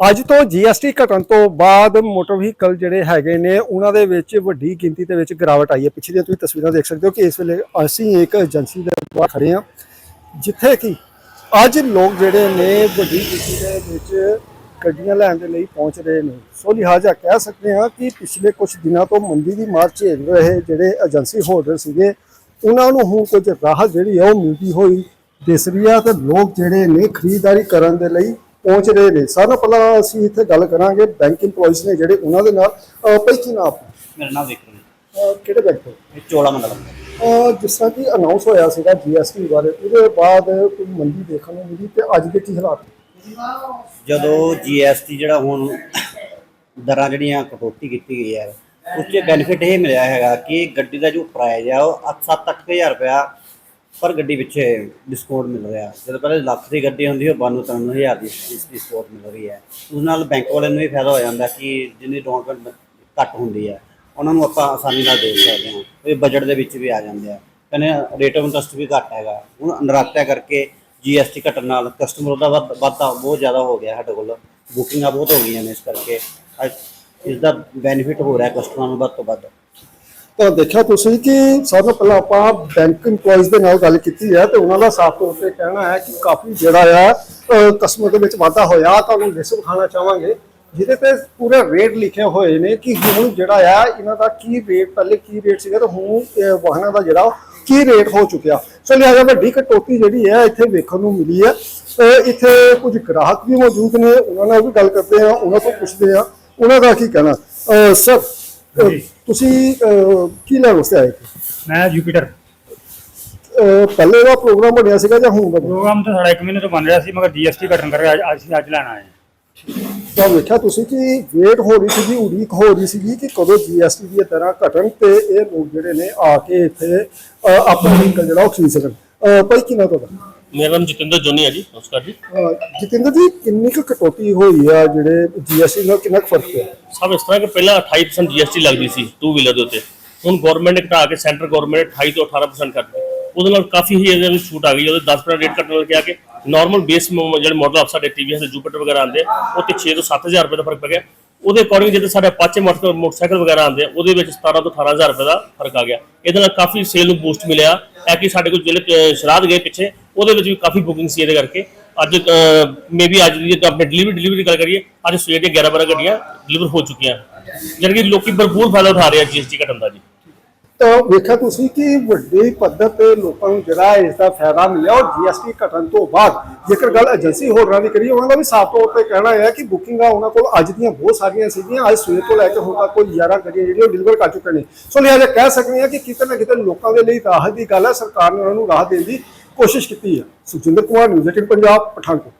ਅੱਜ ਤੋਂ GST ਘਟਣ ਤੋਂ ਬਾਅਦ ਮੋਟਰ ਵਹੀਕਲ ਜਿਹੜੇ ਹੈਗੇ ਨੇ, ਉਹਨਾਂ ਦੇ ਵਿੱਚ ਵੱਡੀ ਗਿਣਤੀ ਦੇ ਵਿੱਚ ਗਿਰਾਵਟ ਆਈ ਹੈ। ਪਿੱਛੇ ਦੀਆਂ ਤੁਸੀਂ ਤਸਵੀਰਾਂ ਦੇਖ ਸਕਦੇ ਹੋ ਕਿ ਇਸ ਵੇਲੇ ਅਸੀਂ ਇੱਕ ਏਜੰਸੀ ਦੇ ਬਾਹਰ ਖੜੇ ਹਾਂ, ਜਿੱਥੇ ਕਿ ਅੱਜ ਲੋਕ ਜਿਹੜੇ ਨੇ ਵੱਡੀ ਗਿਣਤੀ ਦੇ ਵਿੱਚ ਗੱਡੀਆਂ ਲੈਣ ਦੇ ਲਈ ਪਹੁੰਚ ਰਹੇ ਨੇ। ਸੋ ਲਿਹਾਜ਼ਾ ਕਹਿ ਸਕਦੇ ਹਾਂ ਕਿ ਪਿਛਲੇ ਕੁਝ ਦਿਨਾਂ ਤੋਂ ਮੰਦੀ ਦੀ ਮਾਰ ਝੇਲ ਰਹੇ ਜਿਹੜੇ ਏਜੰਸੀ ਹੋਲਡਰ ਸੀਗੇ, ਉਹਨਾਂ ਨੂੰ ਹੁਣ ਕੁਝ ਰਾਹਤ ਜਿਹੜੀ ਆ ਉਹ ਮਿਲਦੀ ਹੋਈ ਦਿਸ ਰਹੀ ਆ ਤੇ ਲੋਕ ਜਿਹੜੇ ਨੇ ਖਰੀਦਦਾਰੀ ਕਰਨ ਦੇ ਲਈ ਪਹੁੰਚ ਰਹੇ ਨੇ। ਨਾਲੋਂ ਪਹਿਲਾਂ ਅਸੀਂ ਇੱਥੇ ਗੱਲ ਕਰਾਂਗੇ। ਬੈਂਕ EMPLOYEES ਨੇ ਜਿਹੜੇ ਉਹਨਾਂ ਦੇ ਨਾਲ। ਅਹ ਭਾਈ ਕੀ ਨਾਮ? ਮੇਰਾ ਨਾਮ ਵਿਕਰਮ ਕਿਹੜੇ ਬੈਂਕ ਤੋਂ? ਇਹ ਚੋਲਾ ਮੰਡਲਮ ਅਹ ਜਿਸ ਤਰ੍ਹਾਂ ਕਿ ਅਨਾਉਂਸ ਹੋਇਆ ਸੀਗਾ GST ਬਾਰੇ ਉਹਦੇ ਬਾਅਦ ਕੋਈ ਮੰਦੀ ਦੇਖਣ ਨੂੰ ਮਿਲੀ ਤੇ ਅੱਜ ਦੇ ਕੀ ਹਾਲਾਤ ਨੇ? ਜਦੋਂ ਜੀਐਸਟੀ ਜਿਹੜਾ ਹੁਣ ਦਰਾਂ ਜਿਹੜੀਆਂ ਕਟੌਤੀ ਕੀਤੀ ਗਈ ਹੈ ਉਸ 'ਚ ਬੈਨੀਫਿਟ ਇਹ ਮਿਲਿਆ ਹੈਗਾ ਕਿ ਗੱਡੀ ਦਾ ਜੋ ਪ੍ਰਾਈਜ਼ ਆ ਉਹ 7-8000 ਰੁਪਇਆ ਪਰ ਗੱਡੀ ਪਿੱਛੇ ਡਿਸਕਾਊਂਟ ਮਿਲ ਰਿਹਾ। ਜਦੋਂ ਪਹਿਲੇ ਲੱਖ ਦੀ ਗੱਡੀ ਹੁੰਦੀ ਉਹ 92-93000 ਦੀ ਇਸ ਡਿਸਕਾਊਂਟ ਮਿਲ ਰਹੀ ਹੈ। ਉਸ ਨਾਲ ਬੈਂਕ ਵਾਲਿਆਂ ਨੂੰ ਵੀ ਫਾਇਦਾ ਹੋ ਜਾਂਦਾ ਕਿ ਜਿੰਨੀ ਡਾਊਨ ਪੇਮੈਂਟ ਘੱਟ ਹੁੰਦੀ ਹੈ, ਉਹਨਾਂ ਨੂੰ ਆਪਾਂ ਆਸਾਨੀ ਨਾਲ ਦੇ ਸਕਦੇ ਹਾਂ। ਇਹ ਬਜਟ ਦੇ ਵਿੱਚ ਵੀ ਆ ਜਾਂਦੇ ਆ। ਕਹਿੰਦੇ ਰੇਟ ਆਫ ਇੰਟਰਸਟ ਵੀ ਘੱਟ ਹੈਗਾ। ਹੁਣ ਨਰਾਤਿਆਂ ਕਰਕੇ ਜੀਐਸਟੀ ਘਟਣ ਨਾਲ ਕਸਟਮਰ ਦਾ ਵੱਧ- ਵਾਧਾ ਬਹੁਤ ਜ਼ਿਆਦਾ ਹੋ ਗਿਆ ਸਾਡੇ ਕੋਲ। ਬੁਕਿੰਗਾਂ ਬਹੁਤ ਹੋ ਗਈਆਂ ਨੇ ਇਸ ਕਰਕੇ। ਅੱਜ ਇਸ ਦਾ ਬੈਨੀਫਿਟ ਹੋ ਰਿਹਾ ਕਸਟਮਰਾਂ ਨੂੰ ਵੱਧ ਤੋਂ ਵੱਧ। ਤਾਂ ਦੇਖਿਆ ਤੁਸੀਂ ਕਿ ਸਭ ਤੋਂ ਪਹਿਲਾਂ ਆਪਾਂ ਬੈਂਕ EMPLOYEES ਦੇ ਨਾਲ ਗੱਲ ਕੀਤੀ ਹੈ ਤੇ ਉਹਨਾਂ ਦਾ ਸਾਫ਼ ਤੌਰ ਤੇ ਕਹਿਣਾ ਹੈ ਕਿ ਕਾਫੀ ਜਿਹੜਾ ਆ ਕਸਟਮਰ ਦੇ ਵਿੱਚ ਵਾਧਾ ਹੋਇਆ ਤੁਹਾਨੂੰ ਲਿਸਟ ਵਿਖਾਉਣਾ ਚਾਹਾਂਗੇ, ਜਿਹਦੇ ਤੇ ਪੂਰੇ ਰੇਟ ਲਿਖੇ ਹੋਏ ਨੇ ਕਿ ਹੁਣ ਜਿਹੜਾ ਆ, ਇਹਨਾਂ ਦਾ ਕੀ ਰੇਟ ਪਹਿਲੇ ਕੀ ਰੇਟ ਸੀਗਾ ਤੇ ਹੁਣ ਵਾਹਨਾਂ ਦਾ ਜਿਹੜਾ ਉਹ ਕੀ ਰੇਟ ਹੋ ਚੁੱਕਿਆ। ਸੋ ਲਿਹਾਜ਼ਾ ਵੱਡੀ ਕਟੌਤੀ ਜਿਹੜੀ ਹੈ, ਇੱਥੇ ਵੇਖਣ ਨੂੰ ਮਿਲੀ ਹੈ। ਇੱਥੇ ਕੁਝ ਗ੍ਰਾਹਕ ਵੀ ਮੌਜੂਦ ਨੇ, ਉਹਨਾਂ ਨਾਲ ਵੀ ਗੱਲ ਕਰਦੇ ਆ ਉਹਨਾਂ ਤੋਂ ਪੁੱਛਦੇ ਆ ਉਹਨਾਂ ਦਾ ਕੀ ਕਹਿਣਾ? ਸਰ ਅਹ ਤੁਸੀਂ ਅਹ, ਕੀ ਲੈਣ ਵਾਸਤੇ ਆਏ ਸੀ ਮੈਂ ਜੁਪੀਟਰ ਅਹ, ਪਹਿਲੇ ਦਾ ਪ੍ਰੋਗਰਾਮ ਬਣਿਆ ਸੀਗਾ ਜਾਂ ਹੁਣ ਦਾ ਪ੍ਰੋਗਰਾਮ ਤਾਂ ਸਾਡਾ 1 ਮਹੀਨੇ ਤੋਂ ਬਣ ਰਿਹਾ ਸੀ ਮਗਰ ਜੀਐਸਟੀ ਘਟਣ ਕਰਕੇ ਅੱਜ ਅਸੀਂ ਅੱਜ ਲੈਣ ਆਏ ਹਾਂ। ਤਾਂ ਵੇਖਿਆ ਤੁਸੀਂ ਕਿ ਵੇਟ ਹੋ ਰਹੀ ਸੀਗੀ ਉਡੀਕ ਹੋ ਰਹੀ ਸੀਗੀ ਕਿ ਕਦੋਂ ਜੀਐਸਟੀ ਦੀਆਂ ਦਰਾਂ ਘਟਣ ਤੇ ਇਹ ਲੋਕ ਜਿਹੜੇ ਨੇ ਆ ਕੇ ਇੱਥੇ ਅਹ, ਆਪਣਾ ਵਹੀਕਲ ਜਿਹੜਾ ਉਹ ਖਰੀਦ ਸਕਣ। ਅਹ, ਭਾਈ ਕੀ ਨਾਮ ਤੁਹਾਡਾ? ਮੇਰਾ ਨਾਮ ਜਤਿੰਦਰ ਜੋਨੀ ਹੈ ਜੀ ਨਮਸਕਾਰ ਜੀ। ਅਹ, ਜਤਿੰਦਰ ਜੀ ਕਿੰਨੀ ਕੁ ਕਟੌਤੀ ਹੋਈ ਆ ਜਿਹੜੇ ਜੀਐਸਟੀ ਨਾਲ ਕਿੰਨਾ ਕੁ ਫ਼ਰਕ ਪਿਆ? ਸਭ ਇਸ ਤਰ੍ਹਾਂ ਕਿ ਪਹਿਲਾਂ 28% ਜੀਐਸਟੀ ਲੱਗਦੀ ਸੀ ਟੂ ਵੀਲਰ ਦੇ ਉੱਤੇ। ਹੁਣ ਗਵਰਨਮੈਂਟ ਨੇ ਘਟਾ ਕੇ ਸੈਂਟਰ ਗਵਰਨਮੈਂਟ 28 ਤੋਂ 18% ਕਰ ਦਿੱਤੀ। ਉਹਦੇ ਨਾਲ ਕਾਫੀ ਹੀ ਇਹਦੇ ਵਿੱਚ ਛੂਟ ਆ ਗਈ। ਉਹਦੇ 10% ਰੇਟ ਕੱਟਣ ਲੱਗ ਗਿਆ ਕਿ ਨਾਰਮਲ ਬੇਸ ਜਿਹੜੇ ਮਾਡਲ ਆਪ ਸਾਡੇ ਟੀਵੀਐਸ ਦੇ ਜੁਪੀਟਰ ਵਗੈਰਾ ਆਉਂਦੇ ਆ ਉਹ ਤੇ 6 ਤੋਂ 7000 ਰੁਪਏ ਦਾ ਫ਼ਰਕ ਪੈ ਗਿਆ। ਉਹਦੇ ਅਕੋਰਡਿੰਗ ਜਿਹੜੇ ਸਾਡੇ ਮੋਟਰ ਮੋਟਰਸਾਈਕਲ ਵਗੈਰਾ ਆਉਂਦੇ ਆ ਉਹਦੇ ਵਿੱਚ 17 ਤੋਂ 18000 ਰੁਪਏ ਦਾ ਫ਼ਰਕ ਆ ਗਿਆ। ਇਹਦੇ ਨਾਲ ਕਾਫੀ ਸੇਲ ਨੂੰ ਬੂਸਟ ਮਿਲਿਆ। ਹੈ ਕਿ ਸਾਡੇ ਕੋਲ ਜਿਹੜੇ ਸ਼ਰਾਧ ਗਏ ਪਿੱਛੇ ਉਹਦੇ ਵਿੱਚ ਵੀ ਕਾਫੀ ਬੁਕਿੰਗ ਸੀ ਇਹਦੇ ਕਰਕੇ। ਅੱਜ ਮੇਬੀ ਅੱਜ ਦੀ ਆਪਣੇ ਡਿਲੀਵਰੀ ਡਿਲੀਵਰੀ ਦੀ ਗੱਲ ਕਰੀਏ, ਅੱਜ ਸਵੇਰ ਦੇ 11 12 ਗੱਡੀਆਂ ਡਿਲੀਵਰ ਹੋ ਚੁੱਕੀਆਂ। ਜਾਣੀ ਕਿ ਲੋਕੀ ਭਰਪੂਰ ਫਾਇਦਾ ਉਠਾ ਰਹੇ ਆ ਜੀਐਸਟੀ ਘਟਣ ਦਾ ਜੀ। ਤਾਂ ਵੇਖਿਆ ਤੁਸੀਂ ਕਿ ਵੱਡੇ ਪੱਧਰ ਤੇ ਲੋਕਾਂ ਨੂੰ ਜਿਹੜਾ ਇਸ ਦਾ ਫਾਇਦਾ ਮਿਲਿਆ ਔਰ ਜੀਐਸਟੀ ਘਟਣ ਤੋਂ ਬਾਅਦ। ਜੇਕਰ ਗੱਲ ਏਜੰਸੀ ਹੋਲਡਰਾਂ ਦੀ ਕਰੀਏ, ਉਹਨਾਂ ਦਾ ਵੀ ਸਾਫ਼ ਤੌਰ ਤੇ ਕਹਿਣਾ ਹੈ ਕਿ ਬੁਕਿੰਗਾਂ ਉਹਨਾਂ ਕੋਲ ਅੱਜ ਦੀਆਂ ਬਹੁਤ ਸਾਰੀਆਂ ਸੀਗੀਆਂ, ਅੱਜ ਸਵੇਰ ਤੋਂ ਲੈ ਕੇ ਹੁਣ ਤੱਕ ਕੋਈ 11 ਗੱਡੀਆਂ ਜਿਹੜੀਆਂ ਉਹ ਡਿਲੀਵਰ ਕਰ ਚੁੱਕੇ ਨੇ। ਸੋ ਲਿਹਾਜ਼ਾ ਕਹਿ ਸਕਦੇ ਹਾਂ ਕਿ ਕਿਤੇ ਨਾ ਕਿਤੇ ਲੋਕਾਂ ਦੇ ਲਈ ਰਾਹਤ ਦੀ ਗੱਲ ਹੈ, ਸਰਕਾਰ ਨੇ ਉਹਨਾਂ ਨੂੰ ਰਾਹਤ ਦੇਣ ਦੀ ਕੋਸ਼ਿਸ਼ ਕੀਤੀ ਹੈ। ਸੁਖਜਿੰਦਰ ਕੁਮਾਰ ਨਿਊਜ਼ 18 ਪੰਜਾਬ ਪਠਾਨਕੋਟ।